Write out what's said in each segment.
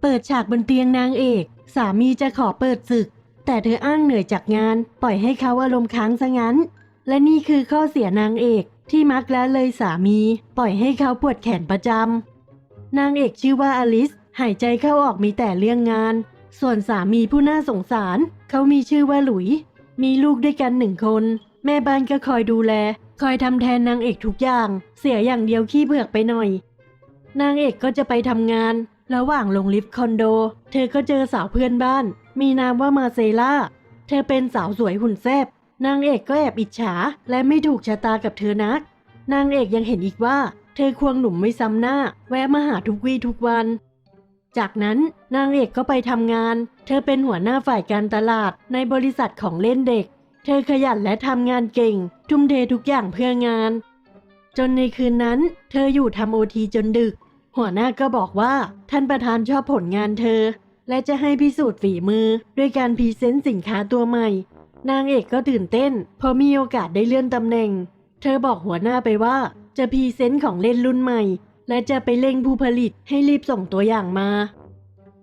เปิดฉากบนเตียงนางเอก สามีจะขอเปิดศึก แต่เธออ้างเหนื่อยจากงาน ปล่อยให้เขาอารมณ์ค้างซะงั้น และนี่คือข้อเสียนางเอกที่มักละเลยสามี ปล่อยให้เขาปวดแขนประจำนางเอกชื่อว่าอลิส หายใจเข้าออกมีแต่เรื่องงาน ส่วนสามีผู้น่าสงสาร เขามีชื่อว่าหลุย มีลูกด้วยกันหนึ่งคน แม่บ้านก็คอยดูแล คอยทำแทนนางเอกทุกอย่าง เสียอย่างเดียวขี้เผือกไปหน่อย นางเอกก็จะไปทำงาน ระหว่างลงลิฟต์คอนโด เธอก็เจอสาวเพื่อนบ้าน มีนามว่ามาเซล่า เธอเป็นสาวสวยหุ่นแซบนางเอกก็แอบอิจฉา และไม่ถูกชะตากับเธอนัก นางเอกยังเห็นอีกว่า เธอควงหนุ่มไม่ซ้ำหน้า แวะมาหาทุกวี่ทุกวัน จากนั้นนางเอกก็ไปทำงาน เธอเป็นหัวหน้าฝ่ายการตลาดในบริษัทของเล่นเด็ก เธอขยันและทำงานเก่ง ทุ่มเททุกอย่างเพื่องาน จนในคืนนั้น เธออยู่ทำโอทีจนดึก หัวหน้าก็บอกว่าท่านประธานชอบผลงานเธอ และจะให้พิสูจน์ฝีมือ ด้วยการพรีเซนต์สินค้าตัวใหม่ นางเอกก็ตื่นเต้นเพราะมีโอกาสได้เลื่อนตำแหน่ง เธอบอกหัวหน้าไปว่า จะพรีเซนต์ของเล่นรุ่นใหม่ และจะไปเร่งผู้ผลิตให้รีบส่งตัวอย่างมา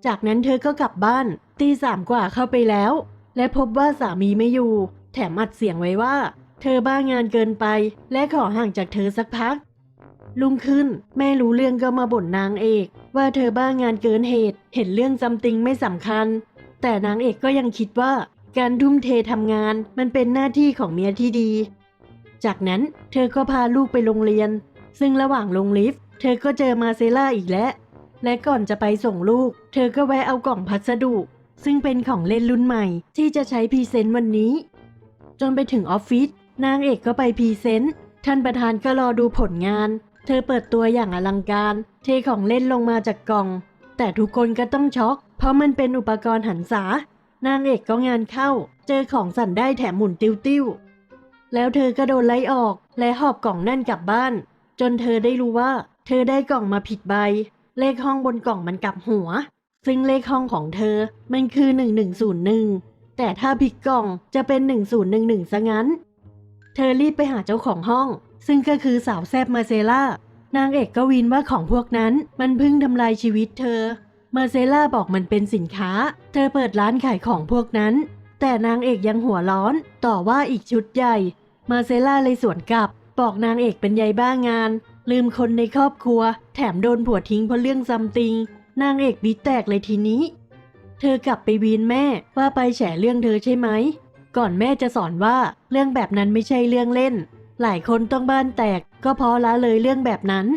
จากนั้นเธอก็กลับบ้านตีสามกว่าเข้าไปแล้ว และพบว่าสามีไม่อยู่ แถมอัดเสียงไว้ว่า เธอบ้างานเกินไป และขอห่างจากเธอสักพัก ลุงขึ้น แม่รู้เรื่องก็มาบ่นนางเอก ว่าเธอบ้างานเกินเหตุ เห็นเรื่องซัมติงไม่สำคัญ แต่นางเอกก็ยังคิดว่า การทุ่มเททำงานมันเป็นหน้าที่ของเมียที่ดี จากนั้นเธอก็พาลูกไปโรงเรียน ซึ่งระหว่างลงลิฟต์เธอก็เจอมาเซล่าอีกแล้ว และก่อนจะไปส่งลูก เธอก็แวะเอากล่องพัสดุ ซึ่งเป็นของเล่นรุ่นใหม่ ที่จะใช้พรีเซนต์วันนี้ จนไปถึงออฟฟิศนางเอกก็ไปพรีเซนต์ท่านประธานก็รอดูผลงาน เธอเปิดตัวอย่างอลังการ เทของเล่นลงมาจากกล่อง แต่ทุกคนก็ต้องช็อก เพราะมันเป็นอุปกรณ์หันษานางเอกก็งานเข้า เจอของสั่นได้แถมหมุนติ้วๆ แล้วเธอก็โดนไล่ออก และหอบกล่องนั่นกลับบ้าน จนเธอได้รู้ว่า เธอได้กล่องมาผิดใบ เลขห้องบนกล่องมันกลับหัว ซึ่งเลขห้องของเธอ มันคือ 1101 แต่ถ้าผิดกล่องจะเป็น 1011ซะงั้น เธอรีบไปหาเจ้าของห้อง ซึ่งก็คือสาวแซบมาเซล่านางเอกก็วินว่าของพวกนั้นมันพิ่งทำลายชีวิตเธอ มาเซล่าบอกมันเป็นสินค้า เธอเปิดร้านขายของพวกนั้น แต่นางเอกยังหัวร้อน ต่อว่าอีกชุดใหญ่ มาเซล่าเลยสวนกลับ บอกนางเอกเป็นใยบ้างาน ลืมคนในครอบครัว แถมโดนผัวทิ้งเพราะเรื่องซัมติง นางเอกบีแตกเลยทีนี้ เธอกลับไปวีนแม่ว่าไปแฉเรื่องเธอใช่ไหม ก่อนแม่จะสอนว่าเรื่องแบบนั้นไม่ใช่เรื่องเล่น หลายคนต้องบ้านแตกก็เพราะละเลยเรื่องแบบนั้น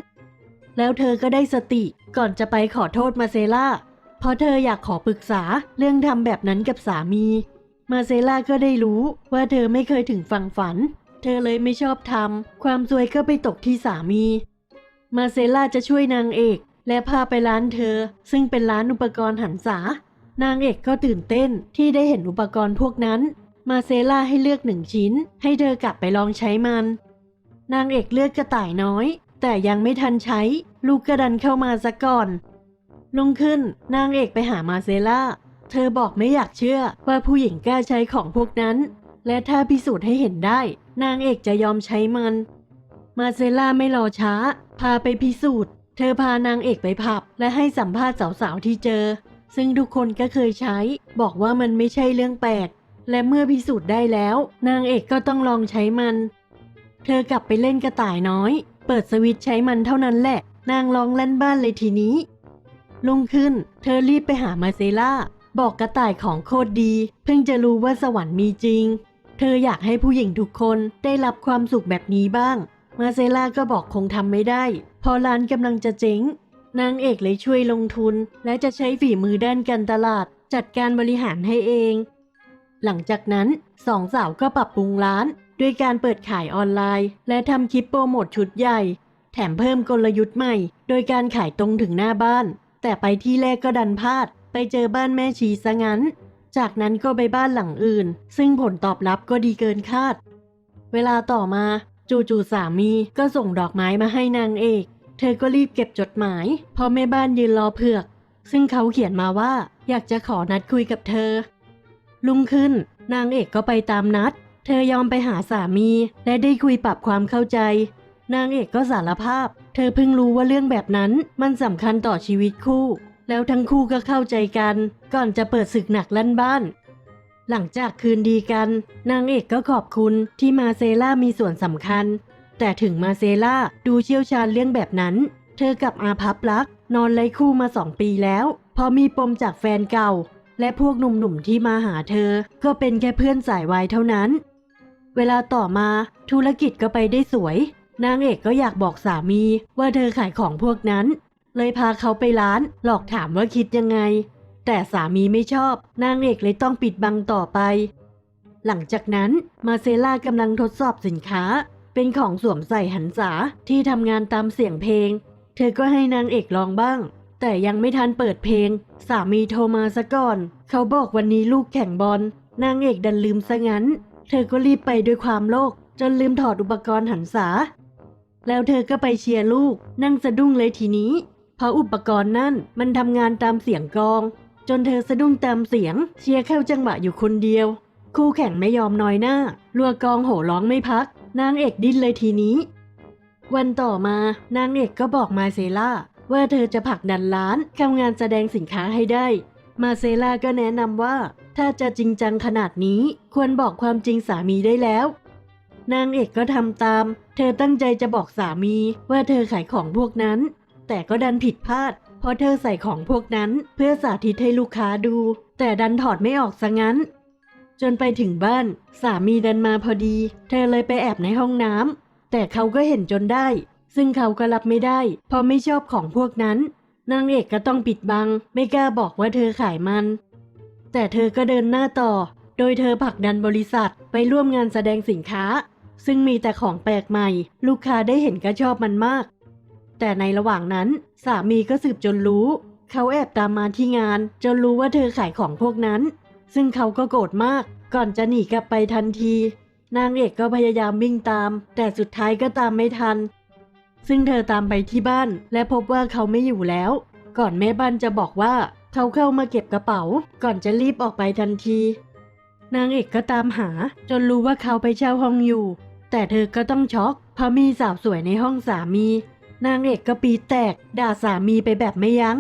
แล้วเธอก็ได้สติก่อนจะไปขอโทษมาเซล่า เพราะเธออยากขอปรึกษาเรื่องทำแบบนั้นกับสามี มาเซล่าก็ได้รู้ว่าเธอไม่เคยถึงฝั่งฝัน เธอเลยไม่ชอบทำความซวยก็ไปตกที่สามี มาเซล่าจะช่วยนางเอกและพาไปร้านเธอ ซึ่งเป็นร้านอุปกรณ์หันษานางเอกก็ตื่นเต้นที่ได้เห็นอุปกรณ์พวกนั้น มาเซล่าให้เลือกหนึ่งชิ้น ให้เธอกลับไปลองใช้มัน นางเอกเลือกกระต่ายน้อย แต่ยังไม่ทันใช้ ลูกกระดันเข้ามาซะก่อน ลงขึ้นนางเอกไปหามาเซล่า เธอบอกไม่อยากเชื่อว่าผู้หญิงกล้าใช้ของพวกนั้น และถ้าพิสูจน์ให้เห็นได้ นางเอกจะยอมใช้มัน มาเซล่าไม่รอช้า พาไปพิสูจน์ เธอพานางเอกไปผับ และให้สัมภาษณ์สาวๆที่เจอ ซึ่งทุกคนก็เคยใช้ บอกว่ามันไม่ใช่เรื่องแปลก และเมื่อพิสูจน์ได้แล้ว นางเอกก็ต้องลองใช้มัน เธอกลับไปเล่นกระต่ายน้อย เปิดสวิตช์ใช้มันเท่านั้นแหละ นางร้องเล่นบ้านเลยทีนี้ ลุงขึ้น เธอรีบไปหามาเซล่า บอกกระต่ายของโคตรดี เพิ่งจะรู้ว่าสวรรค์มีจริง เธออยากให้ผู้หญิงทุกคนได้รับความสุขแบบนี้บ้าง มาเซล่าก็บอกคงทำไม่ได้พราะร้านกำลังจะเจ๊งนางเอกเลยช่วยลงทุน และจะใช้ฝีมือด้านการตลาด จัดการบริหารให้เอง หลังจากนั้นสองสาวก็ปรับปรุงร้าน ด้วยการเปิดขายออนไลน์ และทำคลิปโปรโมทชุดใหญ่ แถมเพิ่มกลยุทธ์ใหม่ โดยการขายตรงถึงหน้าบ้าน แต่ไปที่แรกก็ดันพลาด ไปเจอบ้านแม่ชีซะงั้น จากนั้นก็ไปบ้านหลังอื่น ซึ่งผลตอบรับก็ดีเกินคาด เวลาต่อมา จู่ๆสามีก็ส่งดอกไม้มาให้นางเอก เธอก็รีบเก็บจดหมายพอแม่บ้านยืนรอเผือก ซึ่งเขาเขียนมาว่าอยากจะขอนัดคุยกับเธอ ลุงขึ้น นางเอกก็ไปตามนัด เธอยอมไปหาสามี และได้คุยปรับความเข้าใจ นางเอกก็สารภาพ เธอเพิ่งรู้ว่าเรื่องแบบนั้นมันสำคัญต่อชีวิตคู่ แล้วทั้งคู่ก็เข้าใจกัน ก่อนจะเปิดศึกหนักลั่นบ้าน หลังจากคืนดีกัน นางเอกก็ขอบคุณที่มาเซล่ามีส่วนสำคัญ แต่ถึงมาเซล่าดูเชี่ยวชาญเรื่องแบบนั้น เธอกับอาพับรักนอนไร้คู่มาสองปีแล้วพราะมีปมจากแฟนเก่า และพวกหนุ่มๆที่มาหาเธอ ก็เป็นแค่เพื่อนสายวายเท่านั้น เวลาต่อมาธุรกิจก็ไปได้สวย นางเอกก็อยากบอกสามีว่าเธอขายของพวกนั้น เลยพาเขาไปร้านหลอกถามว่าคิดยังไง แต่สามีไม่ชอบ นางเอกเลยต้องปิดบังต่อไป หลังจากนั้นมาเซล่ากำลังทดสอบสินค้า เป็นของสวมใส่หันษาที่ทำงานตามเสียงเพลง เธอก็ให้นางเอกลองบ้าง แต่ยังไม่ทันเปิดเพลง สามีโทรมาซะก่อน เขาบอกวันนี้ลูกแข่งบอลนางเอกดันลืมซะงั้น เธอก็รีบไปด้วยความโลภจนลืมถอดอุปกรณ์หันษา แล้วเธอก็ไปเชียร์ลูก นั่งสะดุ้งเลยทีนี้ เพราะอุปกรณ์นั่นมันทำงานตามเสียงกอง จนเธอสะดุ้งตามเสียง เชียร์เข้าจังหวะอยู่คนเดียว คู่แข่งไม่ยอมน้อยหน้า รัวกองโห่ร้องไม่พัก นางเอกดิ้นเลยทีนี้ วันต่อมานางเอกก็บอกมาเซล่า ว่าเธอจะผลักดันร้านทำงานแสดงสินค้าให้ได้ มาเซล่าก็แนะนำว่า ถ้าจะจริงจังขนาดนี้ควรบอกความจริงสามีได้แล้ว นางเอกก็ทำตาม เธอตั้งใจจะบอกสามีว่าเธอขายของพวกนั้น แต่ก็ดันผิดพลาด เพราะเธอใส่ของพวกนั้นเพื่อสาธิตให้ลูกค้าดู แต่ดันถอดไม่ออกซะงั้นจนไปถึงบ้าน สามีดันมาพอดี เธอเลยไปแอบในห้องน้ำแต่เขาก็เห็นจนได้ ซึ่งเขาก็รับไม่ได้ เพราะไม่ชอบของพวกนั้นนางเอกก็ต้องปิดบัง ไม่กล้าบอกว่าเธอขายมัน แต่เธอก็เดินหน้าต่อ โดยเธอผลักดันบริษัทไปร่วมงานแสดงสินค้า ซึ่งมีแต่ของแปลกใหม่ ลูกค้าได้เห็นก็ชอบมันมาก แต่ในระหว่างนั้น สามีก็สืบจนรู้ เขาแอบตามมาที่งาน จนรู้ว่าเธอขายของพวกนั้น ซึ่งเขาก็โกรธมาก ก่อนจะหนีกลับไปทันที นางเอกก็พยายามวิ่งตาม แต่สุดท้ายก็ตามไม่ทัน ซึ่งเธอตามไปที่บ้านและพบว่าเขาไม่อยู่แล้ว ก่อนแม่บ้านจะบอกว่า เขาเข้ามาเก็บกระเป๋า ก่อนจะรีบออกไปทันที นางเอกก็ตามหา จนรู้ว่าเขาไปเช่าห้องอยู่ แต่เธอก็ต้องช็อกเพราะมีสาวสวยในห้องสามี นางเอกก็ปีแตก ด่าสามีไปแบบไม่ยัง้ง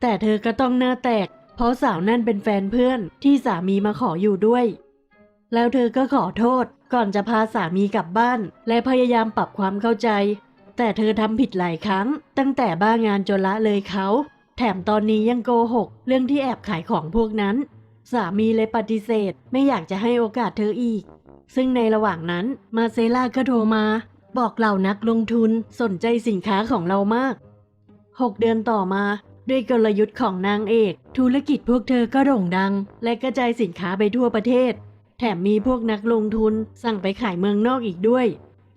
แต่เธอก็ต้องหน้าแตก เพราะสาวนั่นเป็นแฟนเพื่อนที่สามีมาขออยู่ด้วย แล้วเธอก็ขอโทษก่อนจะพาสามีกลับบ้าน และพยายามปรับความเข้าใจ แต่เธอทำผิดหลายครั้ง ตั้งแต่บ้างานจนละเลยเขา แถมตอนนี้ยังโกหก เรื่องที่แอบขายของพวกนั้น สามีเลยปฏิเสธ ไม่อยากจะให้โอกาสเธออีก ซึ่งในระหว่างนั้นมาเซล่าก็โทรมา บอกเหล่านักลงทุนสนใจสินค้าของเรามาก 6 เดือนต่อมา ด้วยกลยุทธ์ของนางเอก ธุรกิจพวกเธอก็โด่งดัง และกระจายสินค้าไปทั่วประเทศ แถมมีพวกนักลงทุนสั่งไปขายเมืองนอกอีกด้วย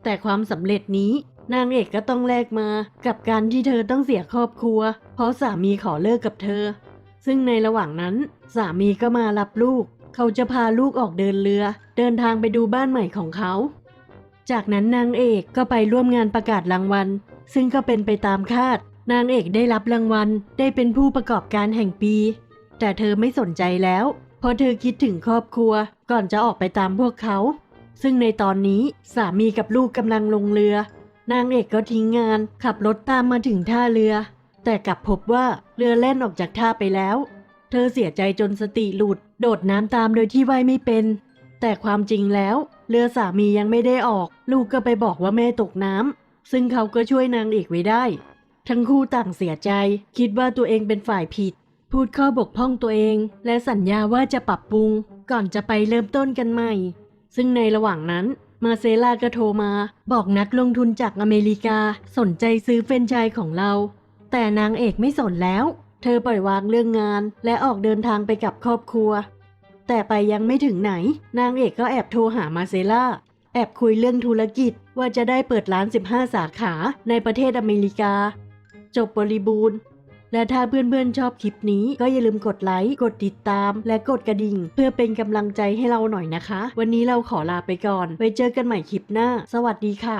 แต่ความสำเร็จนี้ นางเอกก็ต้องแลกมา กับการที่เธอต้องเสียครอบครัว เพราะสามีขอเลิกกับเธอ ซึ่งในระหว่างนั้น สามีก็มารับลูก เขาจะพาลูกออกเดินเรือ เดินทางไปดูบ้านใหม่ของเขา จากนั้นนางเอกก็ไปร่วมงานประกาศรางวัล ซึ่งก็เป็นไปตามคาด นางเอกได้รับรางวัล ได้เป็นผู้ประกอบการแห่งปี แต่เธอไม่สนใจแล้วเพราะเธอคิดถึงครอบครัว ก่อนจะออกไปตามพวกเขา ซึ่งในตอนนี้สามีกับลูกกำลังลงเรือ นางเอกก็ทิ้งงานขับรถตามมาถึงท่าเรือ แต่กลับพบว่าเรือแล่นออกจากท่าไปแล้ว เธอเสียใจจนสติหลุด โดดน้ำตามโดยที่ว่ายไม่เป็น แต่ความจริงแล้ว เรือสามียังไม่ได้ออก ลูกก็ไปบอกว่าแม่ตกน้ำซึ่งเขาก็ช่วยนางเอกไว้ได้ ทั้งคู่ต่างเสียใจ คิดว่าตัวเองเป็นฝ่ายผิด พูดข้อบกพร่องตัวเอง และสัญญาว่าจะปรับปรุง ก่อนจะไปเริ่มต้นกันใหม่ ซึ่งในระหว่างนั้น มาเซลาก็โทรมา บอกนักลงทุนจากอเมริกาสนใจซื้อเฟรนไชส์ของเรา แต่นางเอกไม่สนแล้ว เธอปล่อยวางเรื่องงาน และออกเดินทางไปกับครอบครัว แต่ไปยังไม่ถึงไหน นางเอกก็แอบโทรหามาเซลาแอบคุยเรื่องธุรกิจว่าจะได้เปิดร้าน 15 สาขาในประเทศอเมริกา จบบริบูรณ์ และถ้าเพื่อนๆชอบคลิปนี้ก็อย่าลืมกดไลค์ กดติดตาม และกดกระดิ่ง เพื่อเป็นกำลังใจให้เราหน่อยนะคะ วันนี้เราขอลาไปก่อน ไว้เจอกันใหม่คลิปหน้า สวัสดีค่ะ